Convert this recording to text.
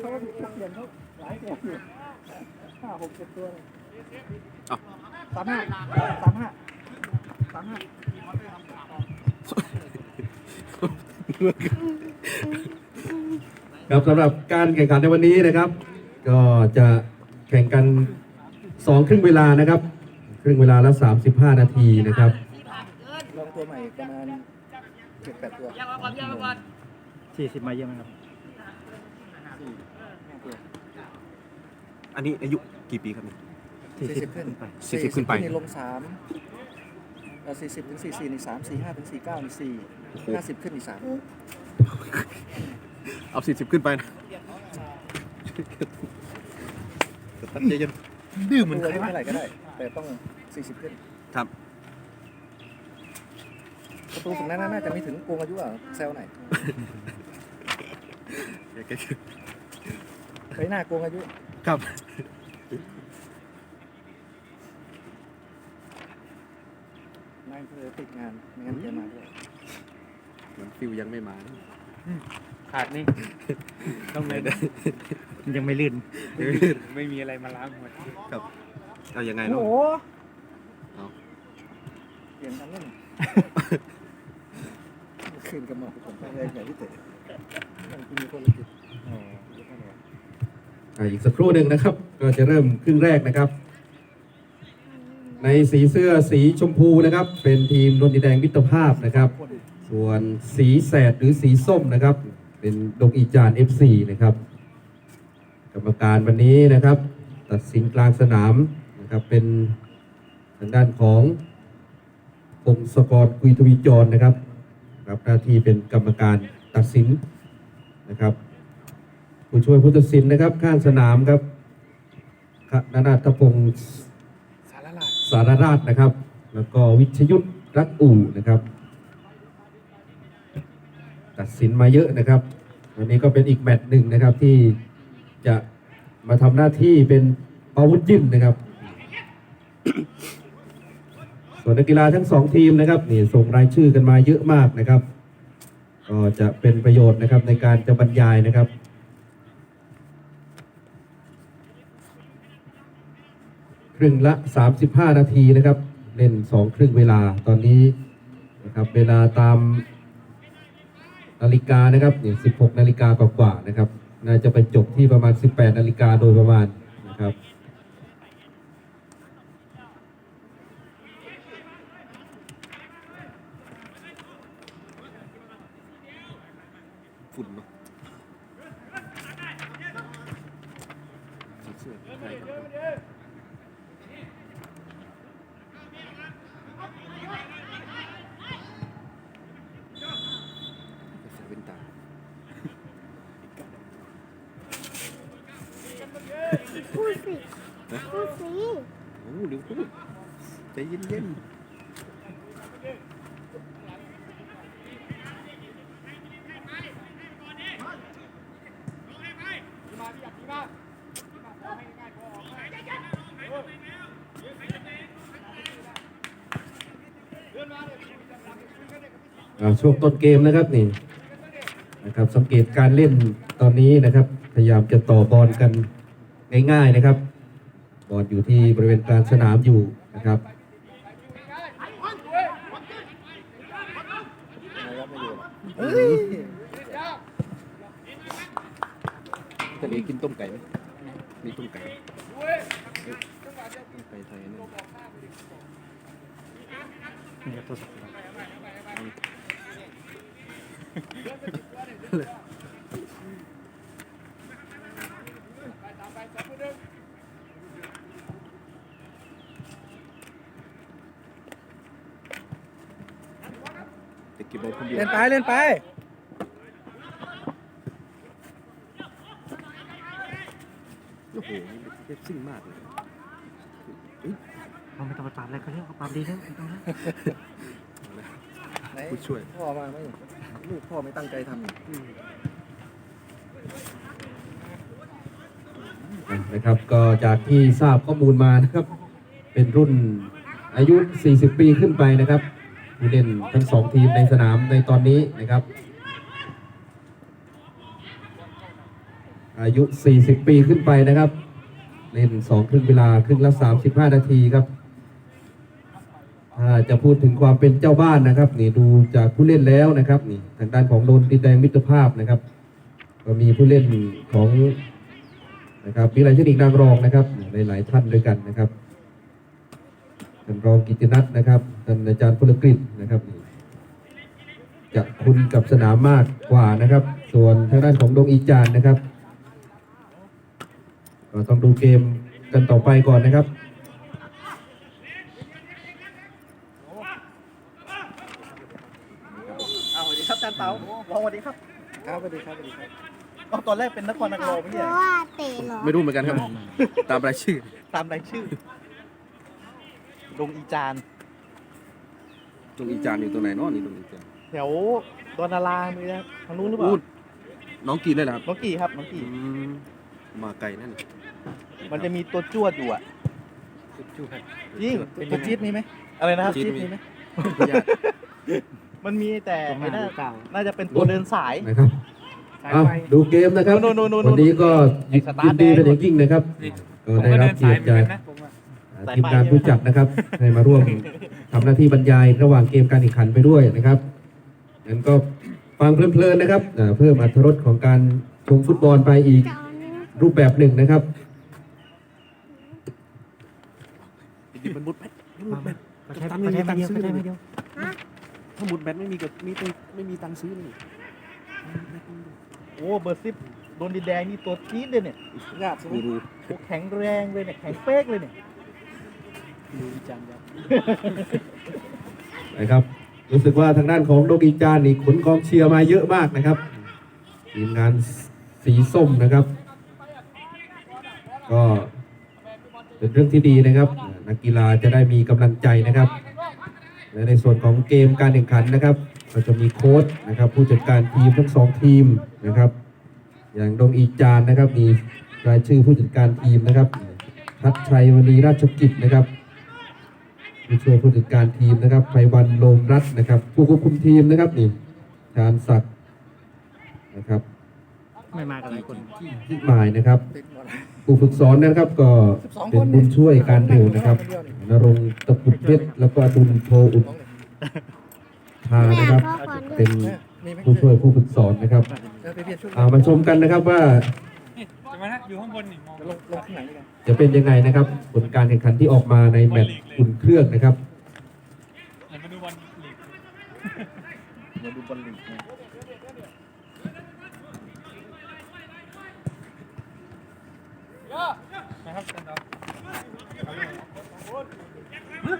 เขาเปลี่ยนเขาหลายตัวอยู่ห้าหกเจ็ดตัวเลยเอาสามห้าสามห้าสามห้าครับสำหรับการแข่งขันในวันนี้นะครับ ก็จะแข่งกันสองครึ่งเวลานะครับ ครึ่งเวลาละ 35 นาทีนะครับลองตัวใหม่ประมาณเจ็ดแปดตัวสี่สิบมาเยอะไหมครับ สี่ห้าตัว อันนี้อายุกี่ปีครับเนี่ยสี่สิบขึ้นไปสี่สิบขึ้นไปนี่ลงสามสี่สิบถึงสี่สี่นี่สามสี่ห้าถึงสี่เก้านี่สี่โอ้โหห้าสิบขึ้นนี่สามเอาสี่สิบขึ้นไปนะตัดเย็นดื้อเหมือนตัวใครอายุวะเท่าไหร่ก็ได้ แต่ต้องสี่สิบขึ้นๆครับประตูฝั่งนั้นน่าจะมีถึงโกงอายุอะเซลไหนอยไปหน้าโกงอายุ ครับนายเลยติดงาน ไม่งั้นจะมาด้วยเหมือนฟิวยังไม่มานะขาดนี่ต้องเลยยังไม่ลื่น ไม่มีอะไรมาล้างหัวครับเอายังไงโอ้เนาะโหเอาเปลี่ยนกันเล่นเมื่อคืนกับมาผมไปเลยอย่างที่เตะยังมีคนละจุดอ่า อีกสักครู่หนึ่งนะครับ ก็จะเริ่มครึ่งแรกนะครับ ในสีเสื้อสีชมพูนะครับ เป็นทีมนนทิแดงมิตรภาพนะครับ ส่วนสีแสดหรือสีส้มนะครับ เป็นดงอีจาน FC นะครับ กรรมการวันนี้นะครับ ตัดสินกลางสนามนะครับเป็นทางด้านของพงศกรคุยทวีจรนะครับ รับหน้าที่เป็นกรรมการตัดสินนะครับ ผู้ช่วยผู้ตัดสินนะครับ ข้างสนามครับคณนาถพงศ์สารลาดสาราชนะครับ แล้วก็วิชยุทธรักอู่นะครับ ตัดสินมาเยอะนะครับ วันนี้ก็เป็นอีกแมตช์หนึ่งนะครับที่จะมาทำหน้าที่เป็นอาวุธยิมนะครับ ส่วนนักกีฬาทั้งสองทีมนะครับนี่ส่งรายชื่อกันมาเยอะมากนะครับ ก็จะเป็นประโยชน์นะครับในการจะบรรยายนะครับ รึ่งละ 35 นาทีนะครับ เล่น 2 ครึ่งเวลาตอนนี้นะครับเวลาตามนาฬิกานะครับเนี่ย16 นาฬิกากว่าๆนะครับ น่าจะไปจบที่ประมาณ 18 นาฬิกาโดยประมาณนะครับฝุ่นเนาะสีเสื้อใครครับใส่แว่นตา พูดสิพูดสิโอ้เดี๋ยวพูดใจเย็นๆ ช่วงต้นเกมนะครับนี่นะครับสังเกตการเล่นตอนนี้นะครับ พยายามจะต่อบอลกันง่ายๆนะครับ บอลอยู่ที่บริเวณกลางสนามอยู่นะครับนายกไม่อยู่เฮ้ยแต่นี้กินต้มไก่ไหมมีต้มไก่ไหมเอ้ยต้มไก่ไทยนั่ นนี่ครับโทรศัพท์จะกินบอลคนเดียวเล่นไปเล่นไปโอ้โหเจ็บซิ่งมากเลย เราไม่ต้องไปปราบอะไรเขาเรียกเขาปราบดีแล้วไม่ต้องแล้วไหนผู้ช่วย พ่อมาไหมลูกพ่อไม่ตั้งใจทำอีกนะครับก็จากที่ทราบข้อมูลมานะครับ เป็นรุ่นอายุ 40 ปีขึ้นไปนะครับผู้เล่นทั้งสองทีมในสนามในตอนนี้นะครับ อายุ 40 ปีขึ้นไปนะครับ เล่น 2 ครึ่งเวลาครึ่งละ 35 นาทีครับถ้า จะพูดถึงความเป็นเจ้าบ้านนะครับ นี่ดูจากผู้เล่นแล้วนะครับ นี่ทางด้านของโดนดินแดงมิตรภาพนะครับ ก็มีผู้เล่นของนะครับมีหลายเทคนิคนางรองนะครับหลายท่านด้วยกันนะครับท่านรองกิตินัทนะครับท่านอาจารย์พลกฤษนะครับ จะคุ้นกับสนามมากกว่านะครับ ส่วนทางด้านของดงอีจานนะครับก็ต้องดูเกมกันต่อไปก่อนนะครับ อ้าว สวัสดีครับอาจารย์เต๋าลองสวัสดีครับครับสวัสดีครับสวัสดีครับอ๋อตอนแรกเป็นนครนครไม่เพใช่ราะเหรอว่าเตะเหรอไม่รู้เหมือนกันครับ ตามรายชื่อ ตามรายชื่อดงอีจานตรงอีจานอยู่ตรงไหนเนาะนี่ตรงอีจานแถวดอนนารามีนะทางนู้นหรือเปล่าอู้น้องกินเลยเหรอครับน้องกี่ครับน้องอืกี่มมาไกลนั่นนี่มันจะมีตัวจวดอยู่อะจริงตัวจี๊ดมีไหมอะไรนะครับจี๊ดมีไหมญาติ มันมีแต่ตรงหไอ้น้าน่าเก่าน่าจะเป็นตัวเดินสาย นะครับสายเอาไฟดูเกมนะครับโน่นโน่นโน่นโน่นวันนี้ก็ยินไอ้สตาร์ทดีเป็นแดงอย่างยิ่งนะครับนี่ก็ได้รับเกียรติจากผมอะทีมงานผู้จัดนะครับให้มาร่วมทำหน้าที่บรรยายระหว่างเกมการแข่งขันไปด้วยนะครับงั้นก็ฟังเพลินๆนะครับอ่าเพิ่มอรรถรสของการชมฟุตบอลไปอีกจะเอานี้นะรูปแบบหนึ่งนะครับดิมันมุดแบตมุดแบตเขาใช้เขาใช้ไม่เดีย วเขาใช้ไม่เดียวถ้ามุดแบตไม่มีก็มีตังไม่มีตังค์ซื้อเลยโอ้เบอร์ซิปโดนดินแดงนี่ตัวจี๊ดเลยเนี่ยญาติใช่ไหมกูรู้โอ้แข็งแรงเลยเนี่ยแข็งเป๊กเลยเนี่ยดูอีจันครับนะครับ รู้สึกว่าทางด้านของโดกีจานนี่ขนกองเชียร์มาเยอะมากนะครับทีมงานสีส้มนะครับ ก็เป็นเรื่องที่ดีนะครับ นักกีฬาจะได้มีกำลังใจนะครับ และในส่วนของเกมการแข่งขันนะครับก็จะมีโค้ชนะครับ ผู้จัดการทีมทั้งสองทีมนะครับ อย่างดงอีจานนะครับ มีรายชื่อผู้จัดการทีมนะครับทัดชัยวณีราชกิจนะครับผู้ช่วยผู้จัดการทีมนะครับไพวันโลมรัตน์นะครับ ผู้ควบคุมทีมนะครับนี่ชาญศักดิ์นะครับ ไม่มากันหลายคนที่หมายนะครับติดหมดผู้ฝึกสอนนะครับก็เป็นบุญช่วยการเร็วนะครับนรงค์ตะปุดเพชรแล้วก็อดุลโพอุดทาแม่นะครับพ่อก่อนด้วเป็ยนมีไหมผู้ช่วยผู้ฝึกสอนนะครับเออไปเปลี่ยนชุดเอามาชมกันนะครับว่าจะมาอยู่ข้างบนนี่มองลงลงข้างหลังดีกันจะเป็นยังไงนะครับ ผลการแข่งขันที่ออกมาในแมตช์อุ่นเครื่องนะครับมาดูบอลลีก นะครับ